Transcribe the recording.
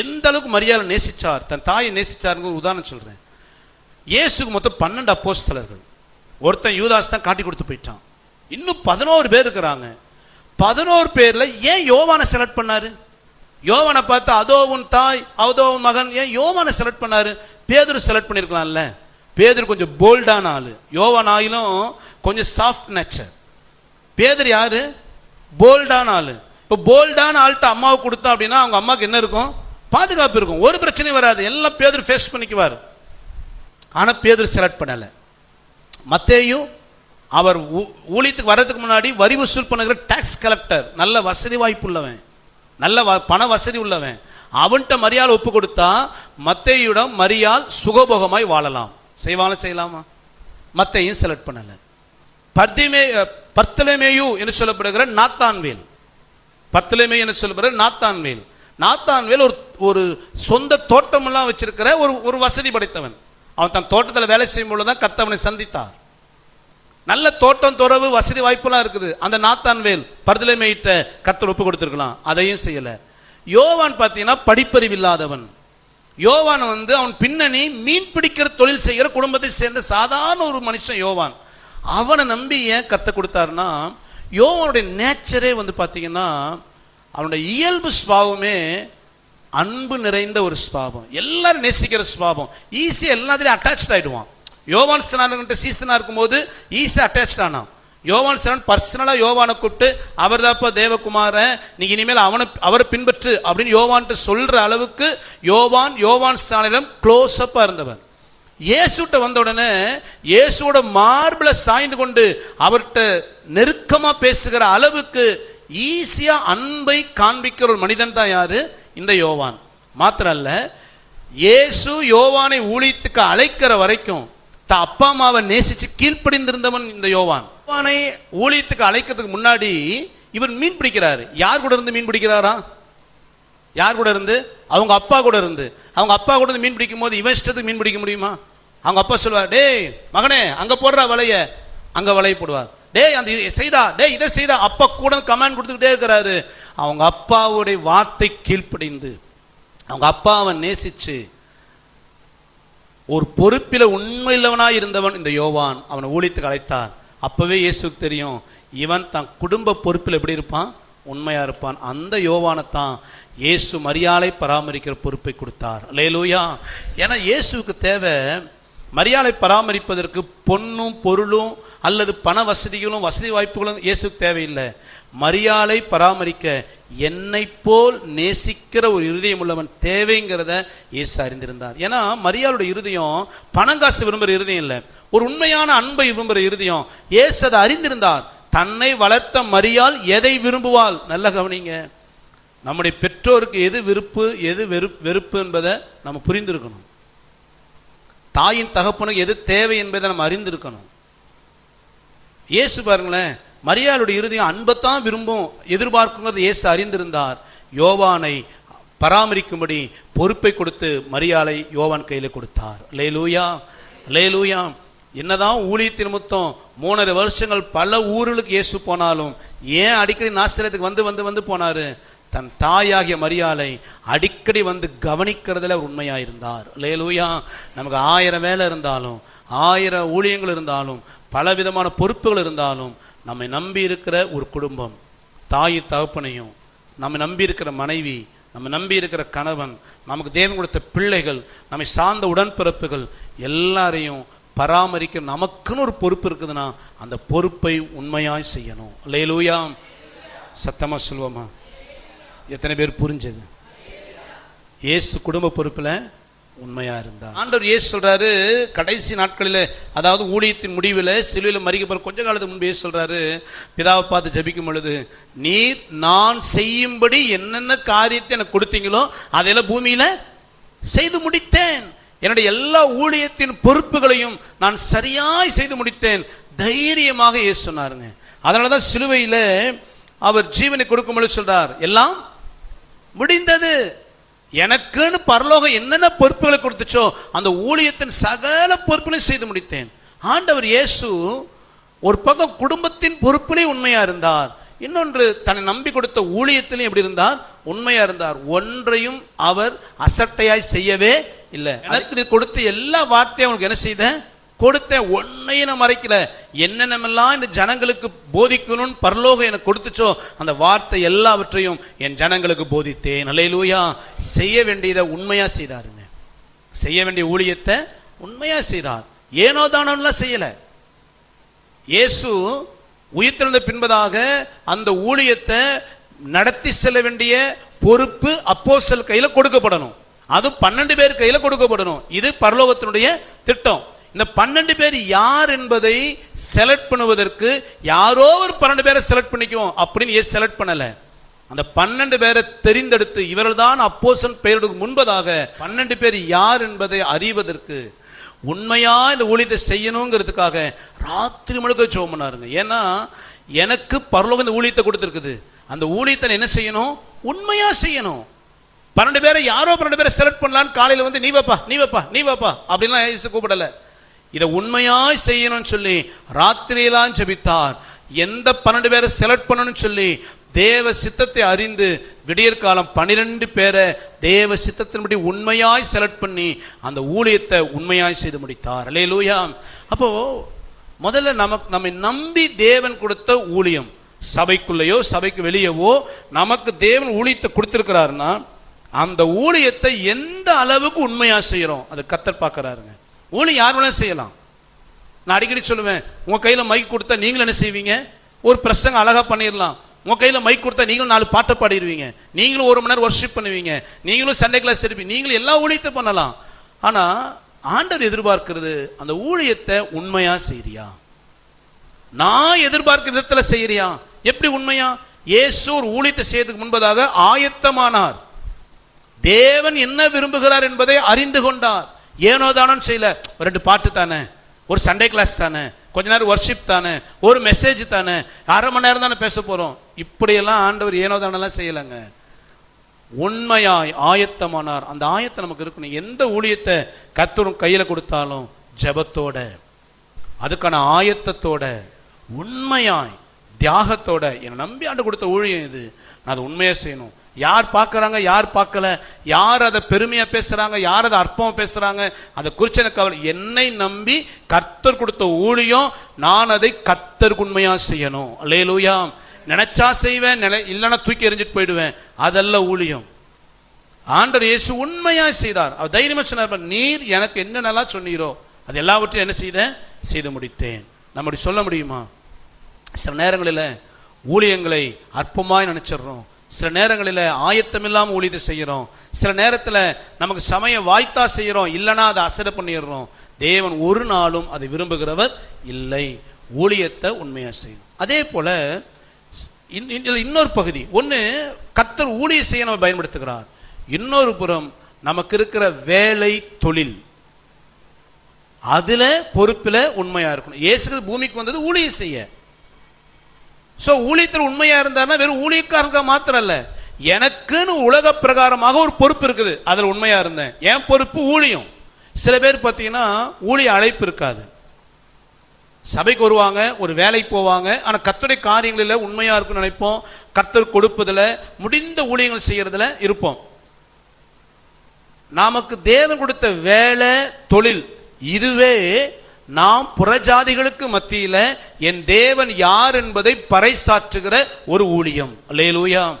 எந்த அளவுக்கு மரியாதை நேசித்தார் தன் தாயை நேசிச்சாருங்க உதாரணம் சொல்கிறேன் இயேசுக்கு மொத்தம் பன்னெண்டு அப்போஸ்தலர்கள். ஒருத்தன் யூதாஸ் தான் காட்டி கொடுத்து போயிட்டான். இன்னும் பதினோரு பேர் இருக்கிறாங்க. பதினோரு பேரில் ஏன் யோவானை செலக்ட் பண்ணாரு? யோவானை பார்த்து அதோ உன் தாய் அதோ உன் மகன் ஏன் யோவானை செலக்ட் பண்ணாரு? பேதர் செலக்ட் பண்ணியிருக்கலாம்ல பேதர் கொஞ்சம் போல்டான ஆளு. யோவான் ஆயிலும் கொஞ்சம் சாஃப்ட் நேச்சர் பேதர் யாரு? போல்டான ஆளு. இப்போ போல்டான ஆள்கிட்ட அம்மாவுக்கு கொடுத்தா அப்படின்னா அவங்க அம்மாவுக்கு என்ன இருக்கும்? பாதுகாப்பு இருக்கும். ஒரு பிரச்சனையும் வராது. எல்லாம் பேதர் ஃபேஸ் பண்ணிக்குவார். ஆனால் பேதர் செலக்ட் பண்ணலை. மத்தேயும் அவர் ஊ- ஊழியத்துக்கு வர்றதுக்கு முன்னாடி வரி வசூல் பண்ணுகிற டேக்ஸ் கலெக்டர் நல்ல வசதி வாய்ப்பு உள்ளவன். நல்ல வ- பண வசதி உள்ளவன். அவன்கிட்ட மரியாள் ஒப்பு கொடுத்தா மத்தேயுடன் மரியால் சுகபோகமாய் வாழலாம். செய்வாலும் செய்யலாமா? மத்தையும் செலக்ட் பண்ணலை. பர்திமே பர்த்தலமேயு என்று சொல்லப்படுகிற நாத்தான்வேல். பர்த்தலமே என்று சொல்லப்படுகிற நாத்தான்வேல். நாத்தான்வேல் ஒரு ஒரு சொந்த தோட்டமெல்லாம் வச்சிருக்கிற ஒரு ஒரு வசதி படைத்தவன். அவன் தன் தோட்டத்தில் வேலை செய்யும் பொழுது தான் கத்தவனை சந்தித்தார். நல்ல தோட்டம் துறவு வசதி வாய்ப்புலாம் இருக்குது. அந்த நாத்தான்வேல் பர்தலைமையிட்ட கத்தர் ஒப்பு கொடுத்துருக்கலாம். அதையும் செய்யலை. யோவான் பார்த்தீங்கன்னா படிப்பறிவு இல்லாதவன். யோவான் வந்து அவன் பின்னணி மீன் பிடிக்கிற தொழில் செய்கிற குடும்பத்தை சேர்ந்த சாதாரண ஒரு மனுஷன் யோவான். அவனை நம்பி ஏன் கத்த கொடுத்தாருன்னா யோவானுடைய நேச்சரே வந்து பார்த்தீங்கன்னா அவனுடைய இயல்பு ஸ்பாவமே அன்பு நிறைந்த ஒரு சுபாவம். எல்லாரும் நேசிக்கிற சுபாவம். ஈஸியாக எல்லாத்துலேயும் அட்டாச் ஆயிடுவான். யோவான் ஸ்நானங்கிட்ட சீசனாக இருக்கும்போது ஈஸியாக அட்டாச் ஆனான். யோவான் ஸ்நானன் பர்சனலாக யோவானை கூப்பிட்டு அவர் தாப்பா தேவகுமாரன் நீங்கள் இனிமேல் அவனை அவரை பின்பற்று அப்படின்னு யோவான்ட்டு சொல்கிற அளவுக்கு யோவான் யோவான் ஸ்நானிடம் க்ளோஸ் அப்பாக இருந்தவன். இயேசுட்ட வந்த உடனே இயேசுவோட மார்பில் சாய்ந்து கொண்டு அவர்கிட்ட நெருக்கமாக பேசுகிற அளவுக்கு ஈஸியா அன்பை காண்பிக்கிற ஒரு மனிதன் தான் யாரு? இந்த யோவான். மாத்திரம் அல்ல இயேசு யோவானை ஊழியத்துக்கு அழைக்கிற வரைக்கும் தான் அப்பா அம்மாவை நேசிச்சு கீழ்ப்படிந்திருந்தவன் இந்த யோவான். யோவானை ஊழியத்துக்கு அழைக்கிறதுக்கு முன்னாடி இவர் மீன் பிடிக்கிறாரு. யார் கூட இருந்து மீன் பிடிக்கிறாரா? யார் கூட இருந்து? அவங்க அப்பா கூட இருந்து. அவங்க அப்பா கூட இருந்து மீன் பிடிக்கும் போது இவன் இஷ்டத்துக்கு மீன் பிடிக்க முடியுமா? அவங்க அப்பா சொல்லுவார் டேய் மகனே அங்க போடுறா வலைய. அங்க வலைய போடுவார். டேய் அந்த இதை செய்டா. டேய் இதை செய்டா. அப்பா கூட கமெண்ட் கொடுத்துக்கிட்டே இருக்கிறாரு. அவங்க அப்பாவுடைய வார்த்தை கீழ்ப்படிந்து. அவங்க அப்பாவை நேசிச்சு. ஒரு பொறுப்பில் உண்மையில்லவனாய் இருந்தவன் இந்த யோவான். அவனை ஊழித்து அழைத்தான் அப்பவே இயேசுக்கு தெரியும். இவன் தன் குடும்ப பொறுப்பில் எப்படி இருப்பான்? உண்மையாக இருப்பான். அந்த யோவானைத்தான் இயேசு மரியாதை பராமரிக்கிற பொறுப்பை கொடுத்தார். லேலூயா ஏன்னா இயேசுவுக்கு தேவை மரியாதை பராமரிப்பதற்கு பொன்னும் பொருளும் அல்லது பண வசதிகளும் வசதி வாய்ப்புகளும் இயேசுக்கு தேவையில்லை. மரியாதை பராமரிக்க என்னை போல் நேசிக்கிற ஒரு இருதயம் உள்ளவன் தேவைங்கிறத இயேசு அறிந்திருந்தார். ஏன்னா மரியாளுடைய இருதயம் பணம் காசு விரும்புகிற இருதயம் இல்லை. ஒரு உண்மையான அன்பை விரும்புகிற இருதயம் இயேசு அதை அறிந்திருந்தார். தன்னை வளர்த்த மரியாள் எதை விரும்புவாள்? நல்ல கவனிங்க. நம்முடைய பெற்றோருக்கு எது விருப்பு எது வெறு வெறுப்பு என்பதை நம்ம புரிந்திருக்கணும். தாயின் தகப்பனுக்கு எது தேவை என்பதை நம்ம அறிந்திருக்கணும். இயேசு பாருங்களேன் மரியாளுடைய இறுதியும் அன்பைத்தான் விரும்பும் எதிர்பார்க்குங்கிறது இயேசு அறிந்திருந்தார். யோவானை பராமரிக்கும்படி பொறுப்பை கொடுத்து மரியாளை யோவான் கையில் கொடுத்தார். லே லூயா லே லூயா என்னதான் ஊழியத்தின் மொத்தம் மூணரை வருஷங்கள் பல ஊர்களுக்கு இயேசு போனாலும் ஏன் அடிக்கடி நாசிரியத்துக்கு வந்து வந்து வந்து போனார்? தன் தாயாகிய மரியாதை அடிக்கடி வந்து கவனிக்கிறதுல அவர் உண்மையாயிருந்தார். லேலூயா நமக்கு ஆயிரம் வேலை இருந்தாலும் ஆயிரம் ஊழியங்கள் இருந்தாலும் பல விதமான பொறுப்புகள் இருந்தாலும் நம்மை நம்பி இருக்கிற ஒரு குடும்பம் தாய் தகப்பனையும் நம்ம நம்பி இருக்கிற மனைவி நம்ம நம்பி இருக்கிற கணவன் நமக்கு தேவன் கொடுத்த பிள்ளைகள் நம்மை சார்ந்த உடன்பிறப்புகள் எல்லாரையும் பராமரிக்க நமக்குன்னு ஒரு பொறுப்பு இருக்குதுன்னா அந்த பொறுப்பை உண்மையாய் செய்யணும். லேலூயா சத்தமா சொல்லுவோமா? எத்தனை பேர் புரிஞ்சது? இயேசு குடும்ப பொறுப்பில் உண்மையா இருந்தார் ஆண்டவர் இயேசு சொல்றாரு கடைசி நாட்களில் அதாவது ஊழியத்தின் முடிவில் சிலுவையில் மறிக்கப்பட கொஞ்ச காலத்துக்கு முன்பு இயேசு சொல்றாரு பிதாவை பார்த்து ஜபிக்கும் பொழுது நீர் நான் செய்யும்படி என்னென்ன காரியத்தை எனக்கு கொடுத்தீங்களோ அதையெல்லாம் பூமியில செய்து முடித்தேன். என்னுடைய எல்லா ஊழியத்தின் பொறுப்புகளையும் நான் சரியாய் செய்து முடித்தேன். தைரியமாக இயேசு சொன்னாருங்க. அதனால தான் சிலுவையில் அவர் ஜீவனை கொடுக்கும்பொழுது சொல்றார். எல்லாம் முடிந்தது. எனக்குன்னு பரலோகம் என்னென்ன பொறுப்புகளை கொடுத்துச்சோ அந்த ஊழியத்தின் சகல பொறுப்புகளையும் செய்து முடித்தேன். ஆண்டவர் இயேசு ஒரு பக்கம் குடும்பத்தின் பொறுப்பிலே உண்மையா இருந்தார் இன்னொன்று தன்னை நம்பி கொடுத்த ஊழியத்திலும் எப்படி இருந்தார்? உண்மையா இருந்தார். ஒன்றையும் அவர் அசட்டையாய் செய்யவே இல்லை. எனக்கு கொடுத்த எல்லா வார்த்தையும் அவனுக்கு என்ன செய்த கொடுத்தேன் ஒன்னையும் நான் மறைக்கல. என்னென்னமெல்லாம் இந்த ஜனங்களுக்கு போதிக்கணும்னு பரலோகம் எனக்கு கொடுத்துச்சோ அந்த வார்த்தை எல்லாவற்றையும் என் ஜனங்களுக்கு போதித்தேன். அல்லேலூயா. செய்ய வேண்டியதை உண்மையாக செய்தாருங்க. செய்ய வேண்டிய ஊழியத்தை உண்மையாக செய்தார். ஏனோ தானோலாம் செய்யலை. இயேசு உயிர்த்தெழுந்த பின்பதாக அந்த ஊழியத்தை நடத்தி செல்ல வேண்டிய பொறுப்பு அப்போசல் கையில் கொடுக்கப்படணும். அது பன்னெண்டு பேர் கையில் கொடுக்கப்படணும். இது பரலோகத்தினுடைய திட்டம். இந்த பன்னெண்டு பேர் யார் என்பதை செலக்ட் பண்ணுவதற்கு யாரோ ஒரு பன்னெண்டு பேரை செலக்ட் பண்ணிக்குவோம். அப்படின்னு ஏன் செலக்ட் பண்ணலை? அந்த பன்னெண்டு பேரை தெரிந்தெடுத்து இவர்கள் தான் அப்போசன் பெயருக்கு முன்பதாக பன்னெண்டு பேர் யார் என்பதை அறிவதற்கு உண்மையா இந்த ஊழியத்தை செய்யணுங்கிறதுக்காக ராத்திரி முழுக்க ஜோம் பண்ணாருங்க. ஏன்னா எனக்கு பரலோகம் இந்த ஊழியத்தை கொடுத்துருக்குது. அந்த ஊழியத்தை என்ன செய்யணும்? உண்மையா செய்யணும். பன்னெண்டு பேரை யாரோ பன்னெண்டு பேரை செலக்ட் பண்ணலான்னு காலையில் வந்து நீ வைப்பா நீ வைப்பா நீ வைப்பா அப்படின்லாம் கூப்பிடலை. இதை உண்மையாய் செய்யணும்னு சொல்லி ராத்திரியெல்லாம் ஜபித்தார். எந்த பன்னெண்டு பேரை செலக்ட் பண்ணணும்னு சொல்லி தேவ சித்தத்தை அறிந்து விடியற் காலம் பனிரெண்டு பேரை தேவ சித்தத்தின்படி உண்மையாய் செலக்ட் பண்ணி அந்த ஊழியத்தை உண்மையாய் செய்து முடித்தார். அல்லே லூயா அப்போ முதல்ல நமக்கு நம்மை நம்பி தேவன் கொடுத்த ஊழியம் சபைக்குள்ளேயோ சபைக்கு வெளியவோ நமக்கு தேவன் ஊழியத்தை கொடுத்துருக்கிறாருன்னா அந்த ஊழியத்தை எந்த அளவுக்கு உண்மையாக செய்கிறோம் அது கத்தர் பார்க்கறாருங்க. ஊழியம் யார் வேணாலும் செய்யலாம். நான் அடிக்கடி சொல்லுவேன் உங்கள் கையில் மைக் கொடுத்தா நீங்களும் என்ன செய்வீங்க? ஒரு பிரசங்க அழகாக பண்ணிடலாம் உங்கள் கையில் மைக் கொடுத்தா நீங்களும் நாலு பாட்டை பாடிடுவீங்க. நீங்களும் ஒரு மணி நேரம் ஒர்ஷிப் பண்ணுவீங்க. நீங்களும் சண்டே கிளாஸ் எடுப்பீங்க. நீங்களும் எல்லா ஊழியத்தை பண்ணலாம். ஆனால் ஆண்டவர் எதிர்பார்க்கிறது அந்த ஊழியத்தை உண்மையாக செய்கிறியா நான் எதிர்பார்க்கிற விதத்தில் செய்கிறியா எப்படி உண்மையா? இயேசு ஒரு ஊழியத்தை செய்யறதுக்கு முன்பதாக ஆயத்தமானார். தேவன் என்ன விரும்புகிறார் என்பதை அறிந்து கொண்டார். ஏனோ தானோன்னு செய்யல. ஒரு ரெண்டு பாட்டு தானே. ஒரு சண்டே கிளாஸ் தானே. கொஞ்ச நேரம் ஒர்ஷிப் தானே. ஒரு மெசேஜ் தானே. அரை மணி நேரம் தானே பேச போகிறோம் இப்படியெல்லாம் ஆண்டவர் ஏனோ தானெல்லாம் செய்யலைங்க. உண்மையாய் ஆயத்தமானார். அந்த ஆயத்தம் நமக்கு இருக்கணும். எந்த ஊழியத்தை கத்தரும் கையில் கொடுத்தாலும் ஜெபத்தோட அதுக்கான ஆயத்தத்தோட உண்மையாய் தியாகத்தோட என்னை நம்பி ஆண்டு கொடுத்த ஊழியம் இது. நான் அதை உண்மையாக செய்யணும். யார் பார்க்குறாங்க யார் பார்க்கல? யார் அதை பெருமையாக பேசுகிறாங்க யார் அதை அற்பமாக பேசுகிறாங்க அதை குறித்து எனக்கு கவலை என்னை நம்பி கர்த்தர் கொடுத்த ஊழியம் நான் அதை கர்த்தருக்கு உண்மையாக செய்யணும். அல்லேலூயா. நினைச்சா செய்வேன் நினை இல்லைன்னா தூக்கி எறிஞ்சிட்டு போயிடுவேன். அதல்ல ஊழியம். ஆண்டர் இயேசு உண்மையாக செய்தார். அவர் தைரியமாக சொன்னார் நீர் எனக்கு என்னென்னலாம் சொன்னீரோ அது எல்லாவற்றையும் என்ன செய்தேன் செய்து முடித்தேன். நம்ம சொல்ல முடியுமா? சில நேரங்களில் ஊழியங்களை அற்பமாய் நினைச்சிடுறோம். சில நேரங்களில் ஆயத்தம் இல்லாமல் ஊழியத்தை செய்கிறோம் சில நேரத்தில் நமக்கு சமயம் வாய்த்தா செய்கிறோம் இல்லைன்னா அதை அசட பண்ணிடுறோம். தேவன் ஒரு நாளும் அதை விரும்புகிறவர் இல்லை. ஊழியத்தை உண்மையாக செய்யணும். அதே போல் இன்- இன்னொரு பகுதி. ஒன்று கத்தர் ஊழிய செய்ய நம்ம பயன்படுத்துகிறார். இன்னொரு புறம் நமக்கு இருக்கிற வேலை தொழில். அதில் பொறுப்பில் உண்மையாக இருக்கணும். இயேசு பூமிக்கு வந்தது ஊழியம் செய்ய. ஸோ ஊழியத்தில் உண்மையாக இருந்தாருன்னா வெறும் ஊழியக்காரங்க மாத்திரம் இல்லை எனக்குன்னு உலக பிரகாரமாக ஒரு பொறுப்பு இருக்குது. அதில் உண்மையாக இருந்தேன். என் பொறுப்பு ஊழியம். சில பேர் பார்த்தீங்கன்னா ஊழிய அழைப்பு இருக்காது. சபைக்கு வருவாங்க ஒரு வேலைக்கு போவாங்க. ஆனால் கத்துடைய காரியங்களில் உண்மையாக இருக்கும்னு நினைப்போம். கர்த்தர் கொடுப்பதில் முடிந்த ஊழியங்கள் செய்கிறதுல இருப்போம். நமக்கு தேவன் கொடுத்த வேலை தொழில். இதுவே நாம் புறஜாதிகளுக்கு மத்தியில என் தேவன் யார் என்பதை பறைசாற்றுகிற ஒரு ஊழியம். அல்லேலூயா.